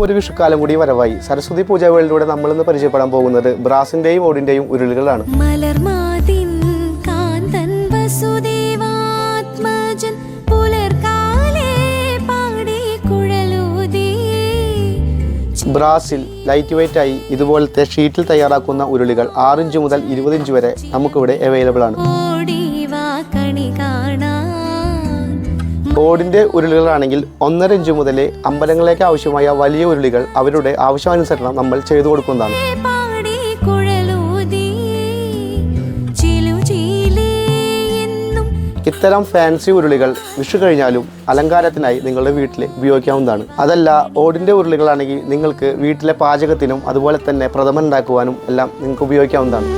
വീണ്ടും ഒരു വിഷുക്കാലം കൂടി വരവായി. സരസ്വതി പൂജ നമ്മൾ ഇന്ന് പരിചയപ്പെടാൻ പോകുന്നത് ബ്രാസിന്റെയും ഓടിന്റെയും ഉരുളുകളാണ്. ബ്രാസിൽ ലൈറ്റ് വെയിറ്റ് ആയി ഇതുപോലത്തെ ഷീറ്റിൽ തയ്യാറാക്കുന്ന ഉരുളികൾ ആറിഞ്ച് മുതൽ ഇരുപത് ഇഞ്ച് വരെ നമുക്കിവിടെ അവൈലബിൾ ആണ്. കാണാൻ ഉരുളികളാണെങ്കിൽ ഒന്നര ഇഞ്ച് മുതൽ അമ്പലങ്ങളിലേക്ക് ആവശ്യമായ വലിയ ഉരുളികൾ അവരുടെ ആവശ്യാനുസരണം നമ്മൾ ചെയ്തു കൊടുക്കുന്നതാണ്. ഇത്തരം ഫാൻസി ഉരുളികൾ വിഷു കഴിഞ്ഞാലും അലങ്കാരത്തിനായി നിങ്ങളുടെ വീട്ടിൽ ഉപയോഗിക്കാവുന്നതാണ്. അതല്ല ഓടിന്റെ ഉരുളികളാണെങ്കിൽ നിങ്ങൾക്ക് വീട്ടിലെ പാചകത്തിനും അതുപോലെ തന്നെ പ്രഥമൻ ഉണ്ടാക്കുവാനും എല്ലാം നിങ്ങൾക്ക് ഉപയോഗിക്കാവുന്നതാണ്.